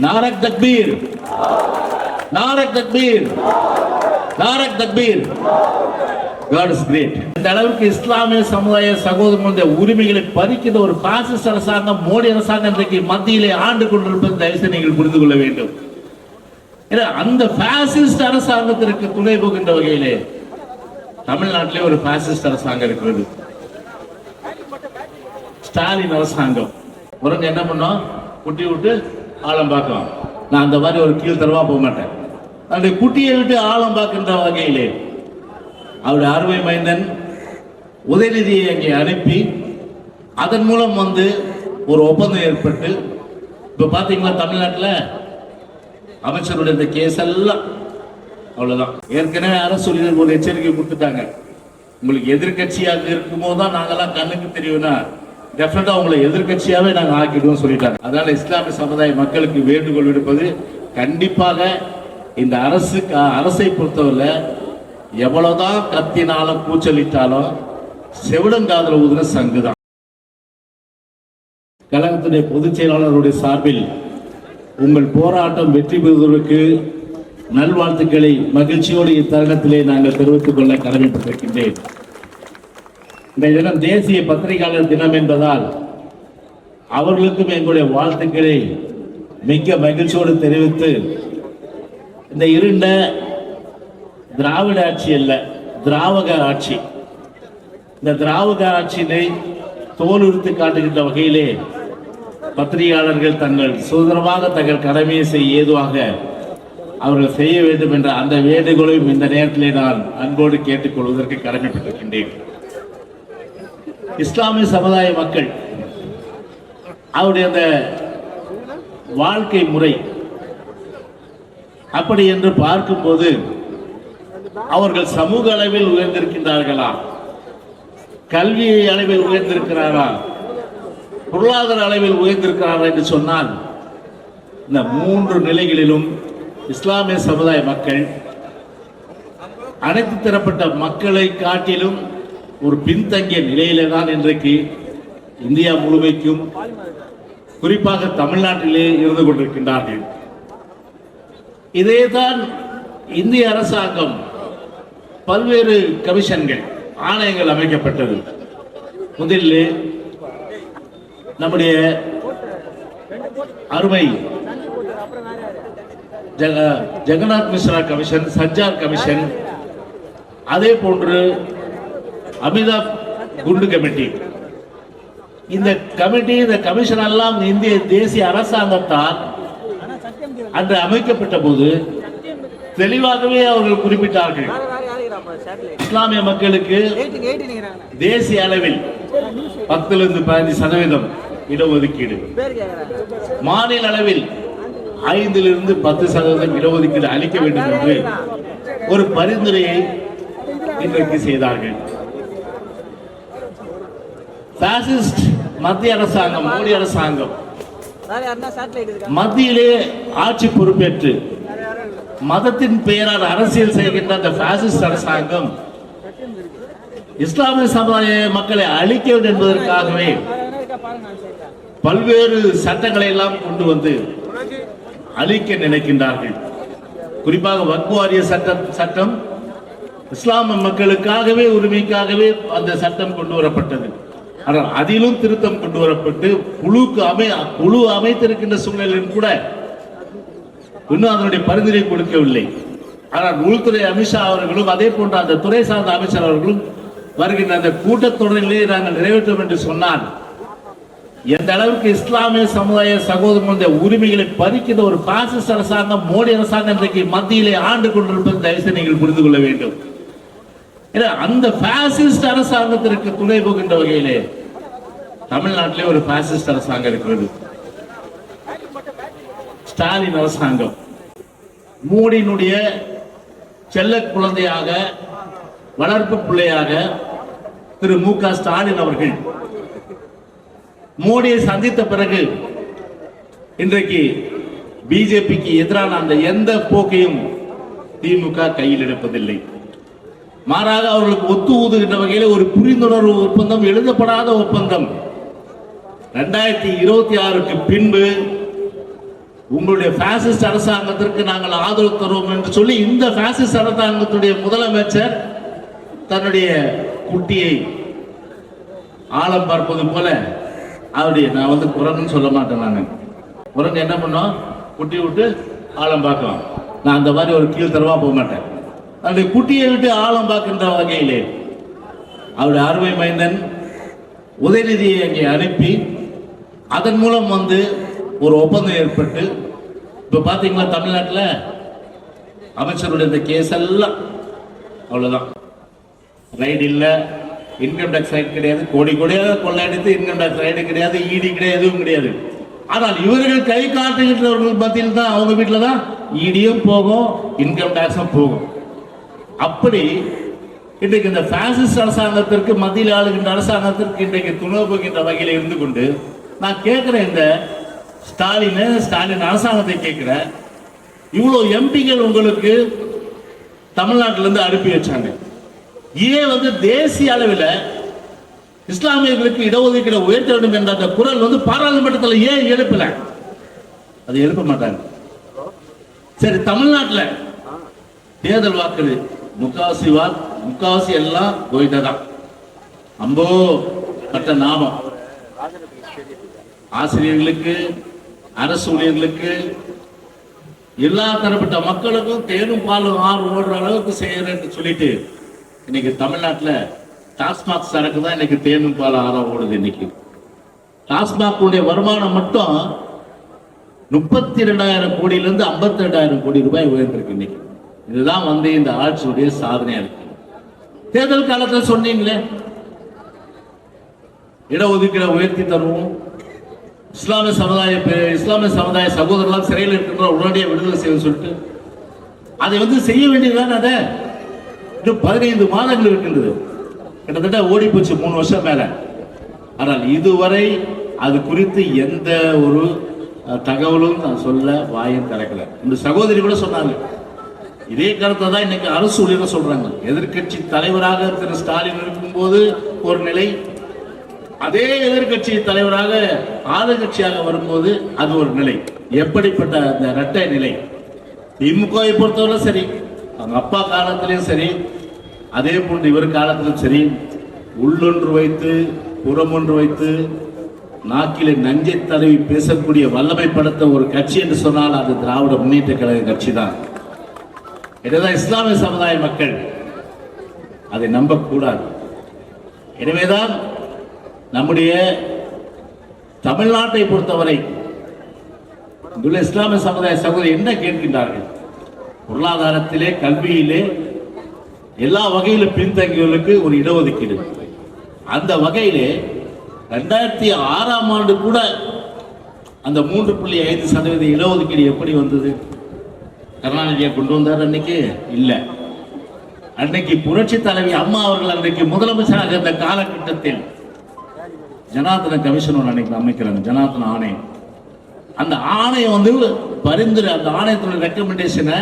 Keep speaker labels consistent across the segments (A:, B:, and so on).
A: நாரக் தக்பீர். நாரக் தக்பீர். நாரக் தக்பீர். God is great. இந்த அளவுக்கு இஸ்லாமிய சமுதாய சகோதரர்களுடைய உரிமைகளை பறிக்கிற ஒரு பாசிஸ்ட் அரசாங்கம் மோடி அரசாங்கம் இன்றைக்கு மத்தியிலே ஆண்டு கொண்டிருப்பது தயவுசெய்து நீங்கள் புரிந்து கொள்ள வேண்டும். ஏன்னா, அந்த பாசிஸ்ட் அரசாங்கத்திற்கு துணை போகின்ற வகையிலே தமிழ்நாட்டிலே ஒரு பாசிஸ்ட் அரசாங்கம் இருக்கிறது. ஸ்டாலின் அரசாங்கம். உறங்க என்ன பண்ணோம்? குட்டி விட்டு ஆழம் பார்க்கும் நான் அந்த மாதிரி ஒரு கீழ்த்தரமாக போக மாட்டேன். அந்த குட்டியை விட்டு ஆழம் பார்க்கின்ற வகையிலே அவருடைய அருமை மைந்தன் உதயநிதியை அங்கே அனுப்பி அதன் மூலம் வந்து ஒரு ஒப்பந்தம் ஏற்பட்டு இப்போ பார்த்தீங்களா தமிழ்நாட்டில்? அமைச்சருடைய இந்த கேஸ் எல்லாம் அவ்வளோதான் ஏற்கனவே அரசு ஒரு எச்சரிக்கை கொடுத்துட்டாங்க. உங்களுக்கு எதிர்க்கட்சியாக இருக்கும்போது தான் நாங்கள்லாம் கண்ணுக்கு தெரியும்னா டெஃபினட்டா உங்களை எதிர்கட்சியாவே நாங்க ஆக்கிடுவோம் சொல்லிட்டாங்க. அதனால இஸ்லாமிய சமுதாய மக்களுக்கு வேண்டுகோள் விடுப்பது கண்டிப்பாக இந்த அரசு அரசை பொறுத்தவரை எவ்வளவுதான் கத்தினாலும் கூச்சலிட்டாலும் செவிடங்காதல ஊதுன சங்கு தான். கழகத்துடைய பொதுச் செயலாளருடைய சார்பில் உங்கள் போராட்டம் வெற்றி பெறுவதற்கு நல்வாழ்த்துக்களை மகிழ்ச்சியோடு இத்தருணத்திலே நாங்கள் தெரிவித்துக் கொள்ள கடமைப்பட்டிருக்கின்றேன். இந்த தினம் தேசிய பத்திரிகையாளர் தினம் என்பதால் அவர்களுக்கும் எங்களுடைய வாழ்த்துக்களை மிக்க மகிழ்ச்சியோடு தெரிவித்து இந்த இருண்ட திராவிட ஆட்சி அல்ல திராவக ஆட்சி. இந்த திராவக ஆட்சியினை தோலுறுத்து காட்டுகின்ற வகையிலே பத்திரிகையாளர்கள் தங்கள் சுதந்திரமாக தங்கள் கடமையை செய்ய ஏதுவாக அவர்கள் செய்ய வேண்டும் என்ற அந்த வேண்டுகோளையும் இந்த நேரத்திலே நான் அன்போடு கேட்டுக்கொள்வதற்கு கடமைப்பட்டிருக்கின்றேன். இஸ்லாமிய சமுதாய மக்கள் அவருடைய அந்த வாழ்க்கை முறை அப்படி என்று பார்க்கும்போது அவர்கள் சமூக அளவில் உயர்ந்திருக்கின்றார்களா? கல்வி அளவில் உயர்ந்திருக்கிறாரா? பொருளாதார அளவில் உயர்ந்திருக்கிறாரா என்று சொன்னால் இந்த மூன்று நிலைகளிலும் இஸ்லாமிய சமுதாய மக்கள் அனைத்து தரப்பட்ட மக்களை காட்டிலும் ஒரு பின்தங்கிய நிலையிலே தான் இன்றைக்கு இந்தியா முழுமைக்கும் குறிப்பாக தமிழ்நாட்டிலே இருந்து கொண்டிருக்கின்றார்கள். இதேதான் இந்திய அரசாங்கம் பல்வேறு கமிஷன்கள் ஆணையங்கள் அமைக்கப்பட்டது. முதலில் நம்முடைய அருமை ஜெக- ஜெகநாத் மிஸ்ரா கமிஷன் சஜ்ஜார் கமிஷன் அதே போன்று அமிதாப் குண்டு கமிட்டி. இந்த கமிட்டி இந்த கமிஷன் எல்லாம் இந்திய தேசிய அரசாங்கத்தால் அன்று அமைக்கப்பட்ட போது தெளிவாகவே அவர்கள் குறிப்பிட்டார்கள். இஸ்லாமிய மக்களுக்கு தேசிய அளவில் பத்திலிருந்து பதினஞ்சு சதவீதம் இடஒதுக்கீடு. மாநில அளவில் ஐந்திலிருந்து பத்து சதவீதம் இடஒதுக்கீடு அளிக்க வேண்டும் என்று ஒரு பரிந்துரையை இன்றைக்கு செய்தார்கள். பாசிஸ்ட் மத்திய அரசாங்கம் மோடி அரசாங்கம். மத்தியிலே ஆட்சி பொறுப்பேற்று மதத்தின் பெயரால் அரசியல் செய்கின்ற அந்த பாசிஸ்ட் அரசாங்கம் இஸ்லாமிய சமுதாய மக்களை அழிக்க வேண்டும் என்பதற்காகவே பல்வேறு சட்டங்களை எல்லாம் கொண்டு வந்து அழிக்க நினைக்கின்றார்கள். குறிப்பாக வக்ஃபு வாரிய சட்டம் சட்டம் இஸ்லாமிய மக்களுக்காகவே உரிமைக்காகவே அந்த சட்டம் கொண்டு வரப்பட்டது. ஆனால் அதிலும் திருத்தம் கொண்டு வரப்பட்டு குழுக்கு அமை குழு அமைத்திருக்கின்ற சூழ்நிலையில் கூட இன்னும் அதனுடைய பரிந்துரை கொடுக்கவில்லை. ஆனால் உள்துறை அமித்ஷா அவர்களும் அதே போன்ற அந்த துறை சார்ந்த அமைச்சர் அவர்களும் வருகின்ற அந்த கூட்டத்தொடரிலே நாங்கள் நிறைவேற்றோம் என்று சொன்னால் எந்த அளவுக்கு இஸ்லாமிய சமுதாய சகோதரர்களுடைய உரிமைகளை பறிக்கிற ஒரு பாசிஸ்ட் அரசாங்கம் மோடி அரசாங்கம் இன்றைக்கு மத்தியிலே ஆண்டு கொண்டிருப்பது தயவுசெய்து நீங்கள் புரிந்து கொள்ள வேண்டும். அந்த பாசிஸ்ட் அரசாங்கத்திற்கு துணை போகின்ற வகையிலே தமிழ்நாட்டிலே ஒரு பாசிஸ்ட் அரசாங்கம் இருக்கிறது. ஸ்டாலின் அரசாங்கம். மோடியினுடைய செல்ல குழந்தையாக வளர்ப்பு பிள்ளையாக திரு மு க ஸ்டாலின் அவர்கள் மோடியை சந்தித்த பிறகு இன்றைக்கு பிஜேபிக்கு எதிரான அந்த எந்த போக்கையும் திமுக கையில் எடுப்பதில்லை. மாறாக அவர்களுக்கு ஒத்து ஊதுகின்ற வகையில் ஒரு புரிந்துணர்வு ஒப்பந்தம் எழுதப்படாத ஒப்பந்தம். ரெண்டாயிரத்தி இருபத்தி ஆறுக்கு பின்பு உங்களுடைய பாசிஸ்ட் அரசாங்கத்திற்கு நாங்கள் ஆதரவு தருவோம் என்று சொல்லி இந்த பாசிஸ்ட் அரசாங்கத்துடைய முதலமைச்சர் தன்னுடைய குட்டியை ஆழம் பார்ப்பது போல அவருடைய நான் வந்து குரங்குன்னு சொல்ல மாட்டேன் நான். குரங்கு என்ன பண்ணோம்? குட்டி விட்டு ஆழம் பார்க்கும். நான் அந்த மாதிரி ஒரு கீழ்த்தரவாக போக மாட்டேன். அவருடைய குட்டியை விட்டு ஆழம் பார்க்கின்ற வகையிலே அவருடைய அருமை மைந்தன் உதயநிதியை அங்கே அனுப்பி அதன் மூலம் வந்து ஒரு ஒப்பந்தம் ஏற்பட்டு இப்போ பார்த்தீங்களா தமிழ்நாட்டில்? அமைச்சருடைய இந்த கேஸ் எல்லாம் அவ்வளோதான் ரைடு இல்லை இன்கம் டேக்ஸ் ரைடு கிடையாது. கோடி கோடியாக கொள்ளையடித்து இன்கம் டேக்ஸ் ரைடு கிடையாது இடி கிடையாது எதுவும் கிடையாது. ஆனால் இவர்கள் கை காட்டுகின்றவர்கள் மத்தியில் தான் அவங்க வீட்டில் தான் இடியும் போகும் இன்கம் டேக்ஸும் போகும். அப்படி இன்றைக்கு இந்த பாசிஸ்ட் அரசாங்கத்திற்கு மத்தியில் ஆளுகின்ற அரசாங்கத்திற்கு இன்றைக்கு துணை போகின்ற வகையில் இருந்து கொண்டு நான் கேட்குறேன் இந்த ஸ்டாலின் ஸ்டாலின் அரசாங்கத்தை கேட்குறேன் இவ்வளோ எம்பிகள் உங்களுக்கு தமிழ்நாட்டிலேருந்து அனுப்பி வச்சாங்க. இதே வந்து தேசிய அளவில் இஸ்லாமியர்களுக்கு இடஒதுக்கீடு உயர்த்த வேண்டும் என்ற அந்த குரல் வந்து பாராளுமன்றத்தில் ஏன் எழுப்பல? அது எழுப்ப மாட்டாங்க. சரி தமிழ்நாட்டில் தேர்தல் வாக்குது. முக்காவாசி வா முக்காவாசி எல்லாம் கோயிட்ட தான் அம்போ பட்ட நாமம். ஆசிரியர்களுக்கு அரசு ஊழியர்களுக்கு எல்லா தரப்பட்ட மக்களுக்கும் தேனும் பாலும் ஆறு ஓடுற அளவுக்கு செய்யறேன்னு சொல்லிட்டு இன்னைக்கு தமிழ்நாட்டில் டாஸ்மாக் சரக்கு தான் இன்னைக்கு தேனும் பாலும் ஆறா ஓடுது இன்னைக்கு. டாஸ்மாக் உடைய வருமானம் மட்டும் முப்பத்தி ரெண்டாயிரம் கோடியிலிருந்து ஐம்பத்தி ரெண்டாயிரம் கோடி ரூபாய் உயர்ந்திருக்கு இன்னைக்கு. இதுதான் வந்து இந்த ஆட்சியுடைய சாதனையா இருக்கு. தேர்தல் காலத்தில் சொன்னீங்களே இடஒதுக்கீடு உயர்த்தி தருவோம் இஸ்லாமிய சமுதாய இஸ்லாமிய சமுதாய சகோதரர்லாம் சிறையில் இருக்கின்ற உடனடியாக விடுதலை செய்ய சொல்லிட்டு அதை வந்து செய்ய வேண்டியதுதானே அதை? இன்னும் பதினைந்து மாதங்கள் இருக்கின்றது. கிட்டத்தட்ட ஓடி போச்சு மூணு வருஷம் மேல. ஆனால் இதுவரை அது குறித்து எந்த ஒரு தகவலும் நான் சொல்ல வாயும் திறக்கல இந்த சகோதரி கூட சொன்னாங்க. இதே கருத்தை தான் இன்னைக்கு அரசு ஊழியர்கள் சொல்றாங்க. எதிர்க்கட்சி தலைவராக திரு ஸ்டாலின் இருக்கும்போது ஒரு நிலை அதே எதிர்க்கட்சி தலைவராக ஆளுங்கட்சியாக வரும்போது அது ஒரு நிலை. எப்படிப்பட்ட அந்த இரட்டை நிலை? திமுகவை பொறுத்தவரை சரி அவங்க அப்பா காலத்திலையும் சரி அதே போன்று இவர் காலத்திலும் சரி உள்ளொன்று வைத்து புறமொன்று வைத்து நாக்கிலே நஞ்சை தடவி பேசக்கூடிய வல்லமை படுத்த ஒரு கட்சி என்று சொன்னால் அது திராவிட முன்னேற்ற கழக கட்சி தான் எனவேதான் இஸ்லாமிய சமுதாய மக்கள். அதை நம்பக்கூடாது. எனவேதான் நம்முடைய தமிழ்நாட்டை பொறுத்தவரை இங்குள்ள இஸ்லாமிய சமுதாய சகோதரி என்ன கேட்கின்றார்கள்? பொருளாதாரத்திலே கல்வியிலே எல்லா வகையிலும் பின்தங்கியவர்களுக்கு ஒரு இடஒதுக்கீடு. அந்த வகையிலே ரெண்டாயிரத்தி ஆறாம் ஆண்டு கூட அந்த மூன்று புள்ளி ஐந்து சதவீத இடஒதுக்கீடு எப்படி வந்தது? கருணாநிதியை கொண்டு வந்தார் அன்னைக்கு? இல்லை. அன்னைக்கு புரட்சி தலைவி அம்மா அவர்கள் அன்றைக்கு முதலமைச்சராக இருந்த காலகட்டத்தில் ஜனாதன கமிஷன் ஒன்று அன்னைக்கு அமைக்கிறாங்க ஜனாதன ஆணையம். அந்த ஆணையம் வந்து பரிந்துரை அந்த ஆணையத்தோட ரெக்கமெண்டேஷனை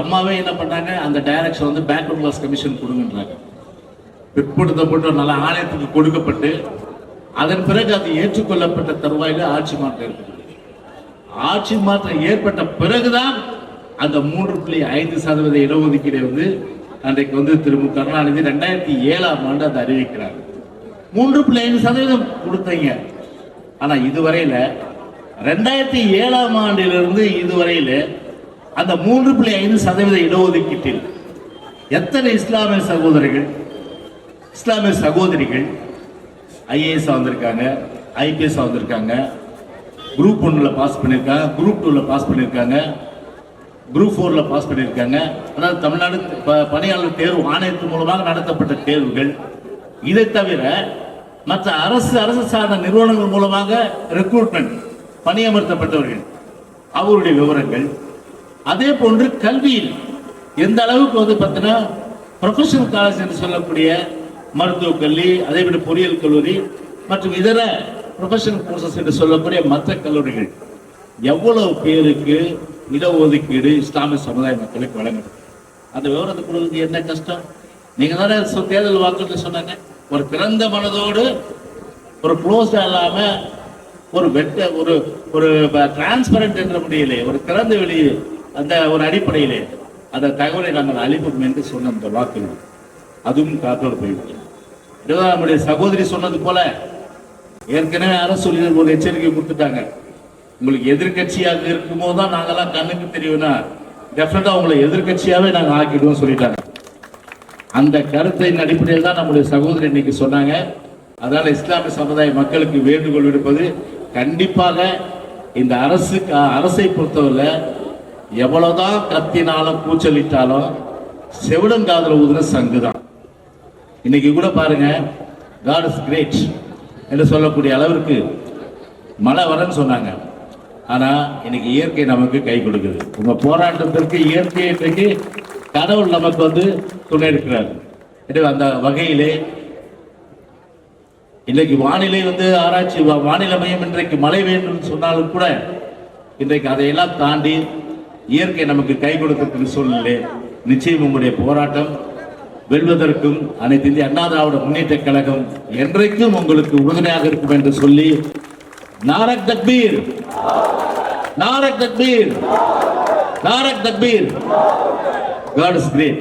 A: அம்மாவே என்ன பண்ணாங்க அந்த டைரக்ஷன் வந்து பேக்வர்ட் கிளாஸ் கமிஷன் கொடுங்கன்றாங்க. பிற்படுத்தப்பட்ட நல்ல ஆணையத்துக்கு கொடுக்கப்பட்டு அதன் பிறகு அது ஏற்றுக்கொள்ளப்பட்ட தருவாயில் ஆட்சி மாற்றம் ஏற்பட்டது. ஆட்சி மாற்றம் ஏற்பட்ட பிறகுதான் அந்த மூன்று புள்ளி ஐந்து சதவீத இடஒதுக்கீடை வந்து அன்றைக்கு வந்து திரு கருணாநிதி ரெண்டாயிரத்தி ஏழாம் ஆண்டு அதை அறிவிக்கிறார். மூன்று புள்ளி ஐந்து சதவீதம் கொடுத்தீங்க. ஆனா இதுவரையில ரெண்டாயிரத்தி ஏழாம் ஆண்டிலிருந்து இதுவரையில அந்த மூன்று புள்ளி ஐந்து சதவீத இடஒதுக்கீட்டில் எத்தனை இஸ்லாமிய சகோதரிகள் இஸ்லாமிய சகோதரிகள் ஐஏஎஸ் வந்திருக்காங்க ஐபிஎஸ் வந்திருக்காங்க குரூப் ஒன்றில் பாஸ் பண்ணியிருக்காங்க குரூப் டூவில் பாஸ் பண்ணியிருக்காங்க குரூப் ஃபோரில் பாஸ் பண்ணியிருக்காங்க அதாவது தமிழ்நாடு ப- பணியாளர் தேர்வு ஆணையத்தின் மூலமாக நடத்தப்பட்ட தேர்வுகள் இதை தவிர மற்ற அரசு அரசு சார்ந்த நிறுவனங்கள் மூலமாக ரெக்ரூட்மெண்ட் பணியமர்த்தப்பட்டவர்கள் அவருடைய விவரங்கள். அதே போன்று கல்வியில் எந்த அளவுக்கு வந்து பார்த்தீங்கன்னா ப்ரொஃபஷனல் காலேஜ் என்று சொல்லக்கூடிய மருத்துவக் கல்வி அதே போல பொறியியல் கல்லூரி மற்றும் இதர ப்ரொஃபஷனல் கோர்சஸ் என்று சொல்லக்கூடிய மற்ற கல்லூரிகள். எவ்வளவு பேருக்கு இடஒதுக்கீடு இஸ்லாமிய சமுதாய மக்களுக்கு வழங்குது அந்த விவரத்தை கொடுக்கறது என்ன கஷ்டம்? நீங்கள் தானே சொ- தேர்தல் வாக்குறுதி சொன்னாங்க. ஒரு பிறந்த மனதோடு ஒரு க்ளோஸ்டா இல்லாம ஒரு வெட்ட ஒரு ஒரு டிரான்ஸ்பரண்ட் என்ற முறையிலே ஒரு திறந்த வெளி அந்த ஒரு அடிப்படையிலே அந்த தகவலை நாங்கள் அழிப்போம் என்று சொன்ன அந்த வாக்குகள் அதுவும் காத்தோடு போய்விட்டது. நம்முடைய சகோதரி சொன்னது போல ஏற்கனவே அரசு சொல்லி ஒரு எச்சரிக்கை கொடுத்துட்டாங்க. உங்களுக்கு எதிர்க்கட்சியாக இருக்கும்போது தான் நாங்கெல்லாம் கண்ணுக்கு தெரியும்னா டெஃபினட்டா உங்களை எதிர்கட்சியாவே நாங்கள் ஆக்கிடுவோம் சொல்லிட்டாங்க. அந்த கருத்தின் அடிப்படையில் தான் நம்முடைய சகோதரி இன்னைக்கு சொன்னாங்க. அதனால் இஸ்லாமிய சமுதாய மக்களுக்கு வேண்டுகோள் விடுப்பது கண்டிப்பாக இந்த அரசு அரசை பொறுத்தவரை எவ்வளோதான் கத்தினாலும் கூச்சலிட்டாலும் செவிடங்காதல ஊதுன சங்கு தான் இன்னைக்கு கூட பாருங்க காட் இஸ் கிரேட் என்று சொல்லக்கூடிய அளவிற்கு மழை வரன்னு சொன்னாங்க. ஆனா இன்னைக்கு இயற்கை நமக்கு கை கொடுக்குது. உங்க போராட்டத்திற்கு இயற்கை இன்றைக்கு கடவுள் நமக்கு வந்து துணை இருக்கிறார். எனவே அந்த வகையிலே இன்னைக்கு வானிலை வந்து ஆராய்ச்சி வானிலை மையம் இன்றைக்கு மழை வேண்டும் சொன்னாலும் கூட இன்றைக்கு அதையெல்லாம் தாண்டி இயற்கை நமக்கு கை கொடுத்திருக்கிற சூழ்நிலை நிச்சயம் உங்களுடைய போராட்டம் வெல்வதற்கும் அனைத்து இந்திய அண்ணா திராவிட முன்னேற்ற கழகம் என்றைக்கும் உங்களுக்கு உறுதுணையாக இருக்கும் என்று சொல்லி நாரக் தக்பீர் நாரக் தக்பீர் நாரக் தக்பீர் காட் இஸ் கிரேட்